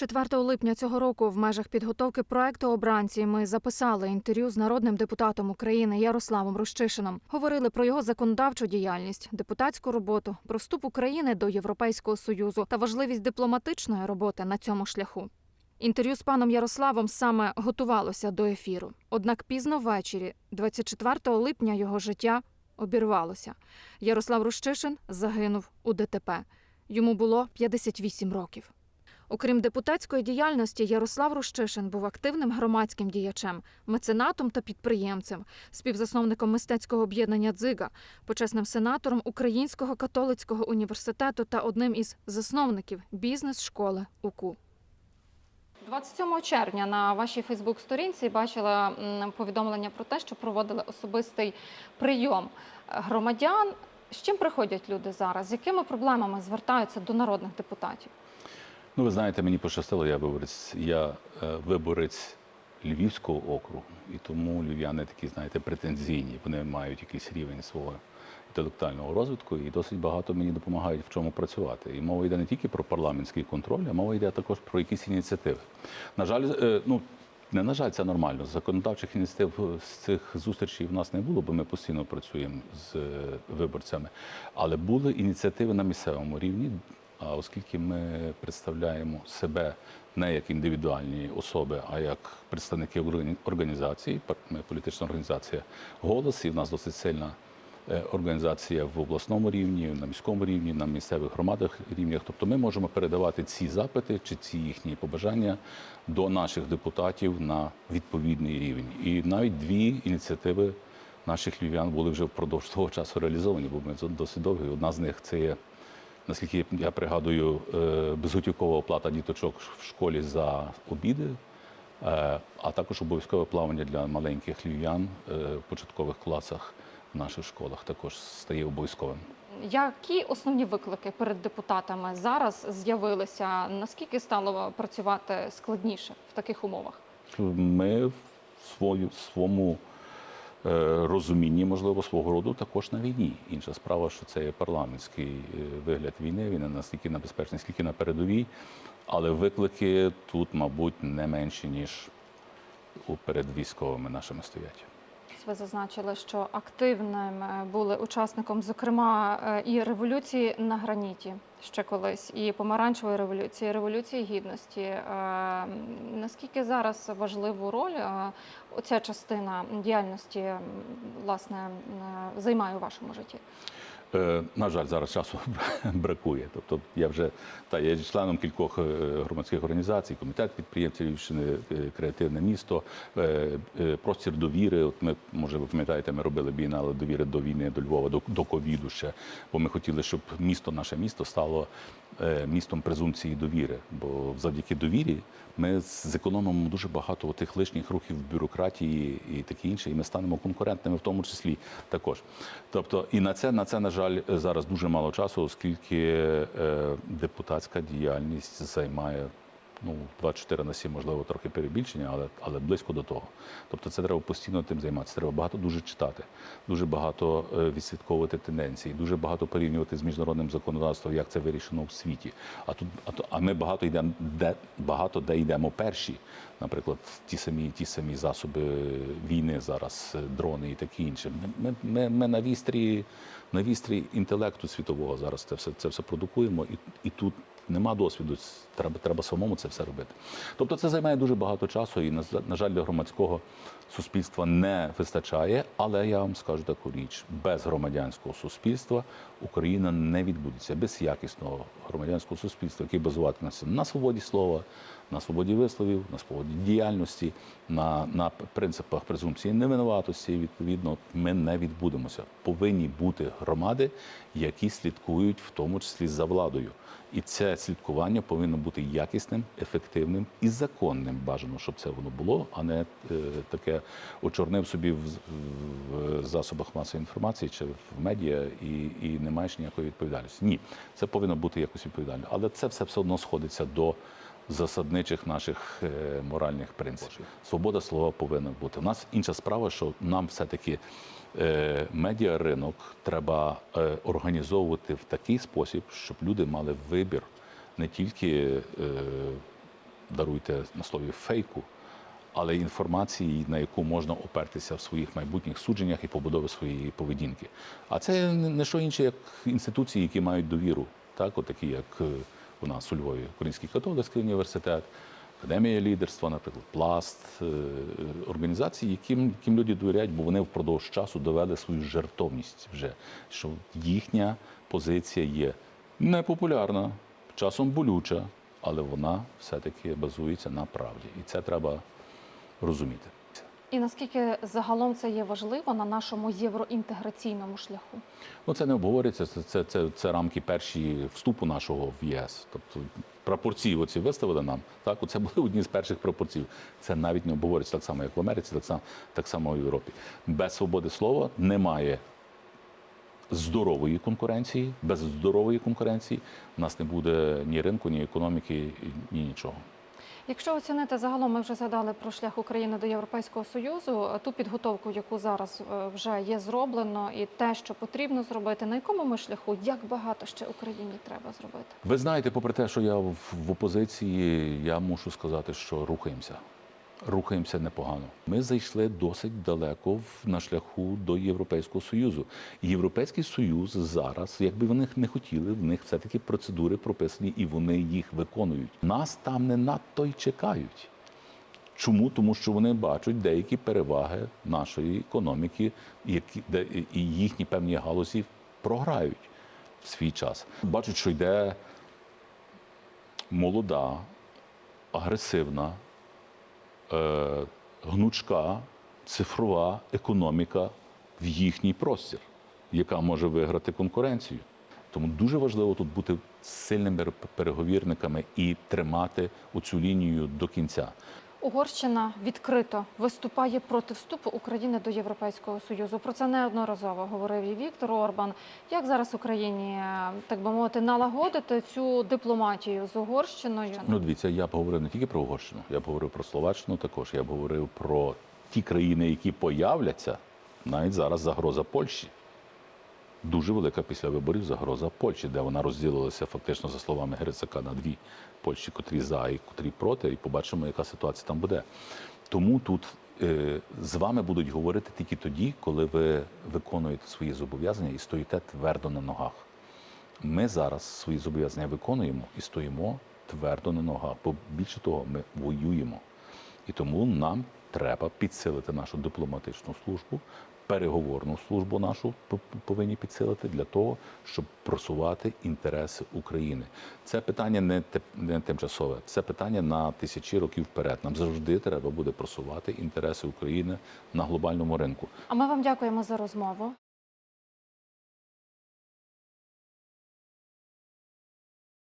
4 липня цього року в межах підготовки проекту обранці ми записали інтерв'ю з народним депутатом України Ярославом Рущишином. Говорили про його законодавчу діяльність, депутатську роботу, про вступ України до Європейського союзу та важливість дипломатичної роботи на цьому шляху. Інтерв'ю з паном Ярославом саме готувалося до ефіру. Однак пізно ввечері, 24 липня, його життя обірвалося. Ярослав Рущишин загинув у ДТП. Йому було 58 років. Окрім депутатської діяльності, Ярослав Рущишин був активним громадським діячем, меценатом та підприємцем, співзасновником мистецького об'єднання Дзига, почесним сенатором Українського католицького університету та одним із засновників бізнес-школи УКУ. 27 червня на вашій Фейсбук-сторінці бачила повідомлення про те, що проводили особистий прийом громадян. З чим приходять люди зараз? З якими проблемами звертаються до народних депутатів? Ну, ви знаєте, мені пощастило, я виборець. Я е, виборець Львівського округу, і тому львів'яни такі, знаєте, претензійні. Вони мають якийсь рівень свого інтелектуального розвитку і досить багато мені допомагають в чому працювати. І мова йде не тільки про парламентський контроль, а мова йде також про якісь ініціативи. На жаль, е, ну. Не на жаль, це нормально. Законодавчих ініціатив з цих зустрічей в нас не було, бо ми постійно працюємо з е, виборцями. Але були ініціативи на місцевому рівні. А оскільки ми представляємо себе не як індивідуальні особи, а як представники органі- організації, ми політична організація голос, і в нас досить сильна е, організація в обласному рівні, на міському рівні, на місцевих громадах рівнях. Тобто ми можемо передавати ці запити чи ці їхні побажання до наших депутатів на відповідний рівень. І навіть дві ініціативи наших львів'ян були вже впродовж того часу реалізовані, бо ми досить довгі. Одна з них це є наскільки я пригадую, е, безготівкова оплата діточок в школі за обіди, е, а також обов'язкове плавання для маленьких львів'ян е, в початкових класах в наших школах також стає обов'язковим. Які основні виклики перед депутатами зараз з'явилися? Наскільки стало працювати складніше в таких умовах? Ми в своєму розумінні, можливо, свого роду також на війні. Інша справа, що це є парламентський е, вигляд війни. Він настільки небезпечний, скільки на передовій, але виклики тут, мабуть, не менші, ніж перед військовими нашими стоять. Ви зазначили, що активним е, були учасником, зокрема, е, і революції на граніті ще колись, і помаранчевої революції, і революції гідності. Е, Наскільки зараз важливу роль ця частина діяльності власне займає у вашому житті? Е, На жаль, зараз часу бракує. Тобто я вже та я є членом кількох е, громадських організацій, комітет підприємців Львівщини, е, креативне місто, простір довіри. От ми, може, ви пам'ятаєте, ми робили бійнали довіри до війни, до Львова, до, до ковіду ще. Бо ми хотіли, щоб місто, наше місто стало містом презумпції довіри. Бо завдяки довірі ми зекономимо дуже багато тих лишніх рухів бюрократії і таке інше, і ми станемо конкурентними в тому числі також. Тобто, і на це, на це, на жаль, зараз дуже мало часу, оскільки е, депутатська діяльність займає. Ну, 24 на 7, можливо, трохи перебільшення, але, але близько до того. Тобто це треба постійно тим займатися. Треба багато дуже читати, дуже багато е, відслідковувати тенденції, дуже багато порівнювати з міжнародним законодавством, як це вирішено в світі. А тут, а, то- а ми багато йдемо, де багато де йдемо перші. Наприклад, ті самі ті самі засоби війни зараз, е, дрони і таке інше. Ми, ми, ми, на вістрі, на вістрі інтелекту світового зараз це все це все продукуємо, і, і тут нема досвіду. Треба, треба самому це все робити. Тобто це займає дуже багато часу, і на, на жаль, для громадського суспільства не вистачає. Але я вам скажу таку річ: без громадянського суспільства Україна не відбудеться без якісного громадянського суспільства, яке базуватиметься на свободі слова, на свободі висловів, на свободі діяльності, на, на принципах презумпції невинуватості. Відповідно, ми не відбудемося. Повинні бути громади, які слідкують в тому числі за владою. І це слідкування повинно бути якісним, ефективним і законним. Бажано, щоб це воно було, а не е, таке очорнив собі в, в засобах масової інформації чи в медіа і, і не маєш ніякої відповідальності. Ні, це повинно бути якось відповідально. Але це все все одно сходиться до засадничих наших е, моральних принципів. Свобода слова повинна бути. У нас інша справа, що нам все-таки е, медіаринок треба е, організовувати в такий спосіб, щоб люди мали вибір не тільки е, даруйте на слові фейку, але інформації, на яку можна опертися в своїх майбутніх судженнях і побудови своєї поведінки. А це не що інше, як інституції, які мають довіру, так, от такі, як е, у нас у Львові, Український католицький університет, Академія лідерства, наприклад, пласт, е, організації, яким, яким люди довіряють, бо вони впродовж часу довели свою жертовність вже, що їхня позиція є непопулярна, часом болюча, але вона все-таки базується на правді. І це треба розуміти. І наскільки загалом це є важливо на нашому євроінтеграційному шляху? Ну, це не обговорюється. Це, це, це, це рамки перші вступу нашого в ЄС. Тобто прапорці оці виставили нам. Так, це були одні з перших прапорців. Це навіть не обговорюється так само, як в Америці, так само, так само в Європі. Без свободи слова немає здорової конкуренції. Без здорової конкуренції в нас не буде ні ринку, ні економіки, ні нічого. Якщо оцінити загалом, ми вже згадали про шлях України до Європейського Союзу, ту підготовку, яку зараз е, вже є зроблено, і те, що потрібно зробити, на якому ми шляху, як багато ще Україні треба зробити? Ви знаєте, попри те, що я в опозиції, я мушу сказати, що рухаємося. Рухаємося непогано. Ми зайшли досить далеко на шляху до Європейського Союзу. Європейський Союз зараз, якби вони не хотіли, в них все-таки процедури прописані і вони їх виконують. Нас там не надто й чекають. Чому? Тому що вони бачать деякі переваги нашої економіки, які, де, і їхні певні галузі програють в свій час. Бачать, що йде молода, агресивна, гнучка, цифрова економіка в їхній простір, яка може виграти конкуренцію. Тому дуже важливо тут бути сильними переговірниками і тримати оцю лінію до кінця. Угорщина відкрито виступає проти вступу України до Європейського Союзу. Про це неодноразово говорив і Віктор Орбан. Як зараз Україні, е, так би мовити, налагодити цю дипломатію з Угорщиною? Ну, дивіться, я б говорив не тільки про Угорщину, я б говорив про Словаччину також. Я б говорив про ті країни, які появляться. Навіть зараз загроза Польщі. Дуже велика після виборів загроза Польщі, де вона розділилася фактично за словами Грицака на дві Польщі, котрі за і котрі проти, і побачимо, яка ситуація там буде. Тому тут е, з вами будуть говорити тільки тоді, коли ви виконуєте свої зобов'язання і стоїте твердо на ногах. Ми зараз свої зобов'язання виконуємо і стоїмо твердо на ногах. Бо більше того, ми воюємо. І тому нам треба підсилити нашу дипломатичну службу, переговорну службу нашу повинні підсилити для того, щоб просувати інтереси України. Це питання не, не тимчасове, це питання на тисячі років вперед. Нам завжди треба буде просувати інтереси України на глобальному ринку. А ми вам дякуємо за розмову.